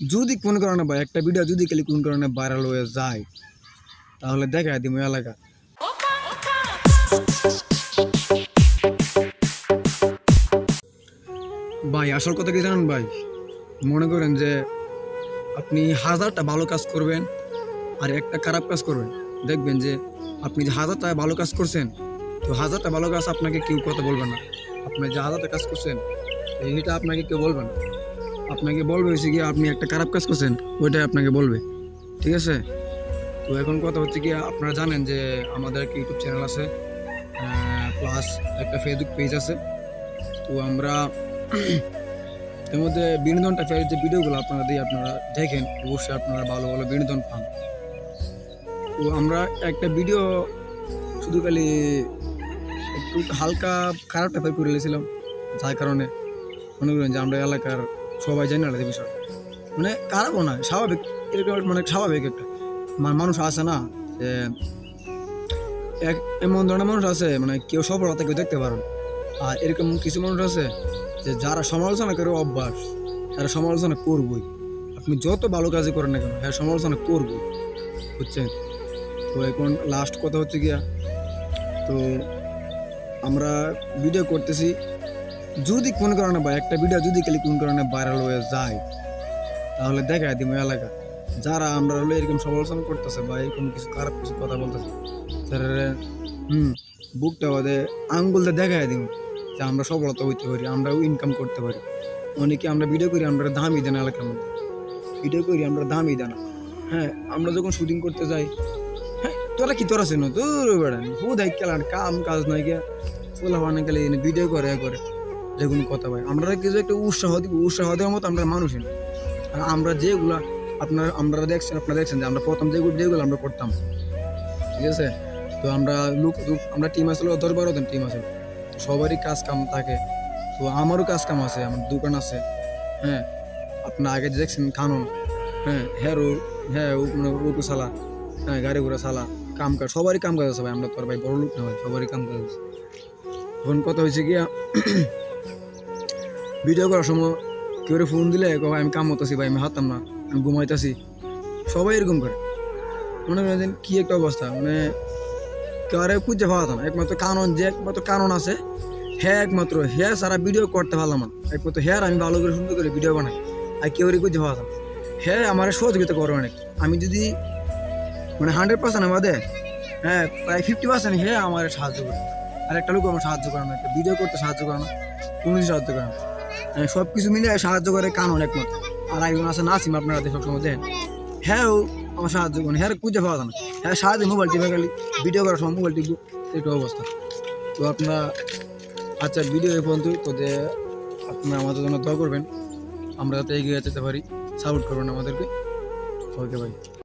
যদি কোন কারণে ভাই একটা ভিডিও যদি খালি কোন কারণে ভাইরাল হয়ে যায়, তাহলে দেখা দিব এলাকা। ভাই, আসল কথা কি জানেন ভাই? মনে করেন যে আপনি হাজারটা ভালো কাজ করবেন আর একটা খারাপ কাজ করবেন। দেখবেন যে আপনি যে হাজারটা ভালো কাজ করছেন, তো হাজারটা ভালো কাজ আপনাকে কেউ কথা বলবে না। আপনি যে হাজারটা কাজ করছেন এইটা আপনাকে কেউ বলবে না। আপনাকে বলবে হচ্ছে কি আপনি একটা খারাপ কাজ করছেন, ওইটাই আপনাকে বলবে। ঠিক আছে? তো এখন কথা হচ্ছে কি আপনারা জানেন যে আমাদের একটা ইউটিউব চ্যানেল আছে প্লাস একটা ফেসবুক পেজ আছে। তো আমরা এর মধ্যে বিনোদন টাইপের যে ভিডিওগুলো আপনারা দিয়ে আপনারা দেখেন, অবশ্যই আপনারা ভালো ভালো বিনোদন পান। তো আমরা একটা ভিডিও শুধু খালি একটু হালকা খারাপ টাইপের করে নিয়েছিলাম, যার কারণে মনে করেন যে আমরা এলাকার সবাই জানি আলাদা বিষয়। মানে খারাপও না, স্বাভাবিক। এরকম মানে স্বাভাবিক একটা। মা- মানুষ আছে না, যে এক এমন ধরনের মানুষ আছে মানে কেউ সফলতা কেউ দেখতে পারেন আর এরকম কিছু মানুষ আছে, যে যারা সমালোচনা করে অভ্যাস, তারা সমালোচনা করবই। আপনি যত ভালো কাজই করেন না কেন হ্যাঁ সমালোচনা করবই। বুঝছেন? তো এখন লাস্ট কথা হচ্ছে গিয়া, তো আমরা ভিডিও করতেছি। যদি কোন কারণে বা একটা ভিডিও যদি খালি কোন কারণে ভাইরাল হয়ে যায়, তাহলে দেখা দিব এলাকা। যারা আমরা হলো এরকম সমালোচনা করতেছে বা এরকম কিছু খারাপ কিছু কথা বলতেছে, তারা, হুম, বুকটা বাদে আঙ্গুল দিয়ে দেখা দিব যে আমরা সফলতা হইতে পারি, আমরাও ইনকাম করতে পারি। অনেকে আমরা ভিডিও করি আমরা দামই দেন এলাকার মধ্যে। ভিডিও করি আমরা দামই দেন। হ্যাঁ আমরা যখন শুটিং করতে যাই হ্যাঁ তোরা কি তোরা ছিল তোর বেড়ান। হু দেখ খেলার কাম কাজ নাই গিয়া চলা মানে গেলে ভিডিও করে, এ করে যেগুলো কথা ভাই আমরা কিছু একটা উৎসাহ দিব উৎসাহ দেওয়ার মতো আমরা মানুষই না। আর আমরা যেগুলা আপনার আমরা দেখছেন, আপনারা দেখছেন যে আমরা প্রথম যেগুলো যেগুলো আমরা করতাম। ঠিক আছে? তো আমরা লোক আমরা টিম আসলে দশ বারো জন টিম আছে। সবারই কাজ কাম থাকে। তো আমারও কাজ কাম আছে, আমার দোকান আছে। হ্যাঁ? আপনার আগে যে দেখছেন খানন হ্যাঁ? হ্যাঁ মানে ওটু সালা হ্যাঁ গাড়ি ঘোড়া সালা কাম কাজ সবারই কাম কাজ আছে ভাই। আমরা তো আর ভাই বড় লোক না ভাই, সবারই কাম কাজ আছে। এখন কথা হয়েছে গিয়া ভিডিও করার সময় কেউ ফোন দিলে আমি কাম হতেছি ভাই, আমি হাতাম না, আমি ঘুমাইতেছি। সবাই এরকম করে। মনে করেন কি একটা অবস্থা মানে খুঁজে পাওয়া না। একমাত্র কারণ যে, একমাত্র কারণ আছে হ্যাঁ একমাত্র হ্যাঁ সারা ভিডিও করতে পারলাম না। একমাত্র হ্যাঁ আমি ভালো করে সুন্দর করে ভিডিও বানাই, আর কেউ খুঁজে পাওয়া না। হ্যাঁ আমার সহযোগিতা করে অনেক। আমি যদি মানে হান্ড্রেড পার্সেন্ট আমাদের হ্যাঁ প্রায় ফিফটি পার্সেন্ট হ্যাঁ আমার সাহায্য করে। আর একটা লোক আমার সাহায্য করে না, একটা ভিডিও করতে সাহায্য করে না, কোনো সাহায্য করে না। সব কিছু মিলে সাহায্য করে কানন একমাত্র আর একজন আছে নাসিম, আপনারা সবসময় দেন হ্যাঁ আমার সাহায্য করেন। হ্যাঁ খুঁজে পাওয়া না। হ্যাঁ সারাদিন মোবাইল টিপে গেলি ভিডিও করার সময় মোবাইল টিপবো একটু অবস্থা। তো আপনারা আচ্ছা ভিডিও এ পর্যন্ত তো যে আপনারা আমাদের জন্য দোয়া করবেন। আমরা যাতে এগিয়ে যেতে পারি। সাপোর্ট করবেন আমাদেরকে। ওকে ভাই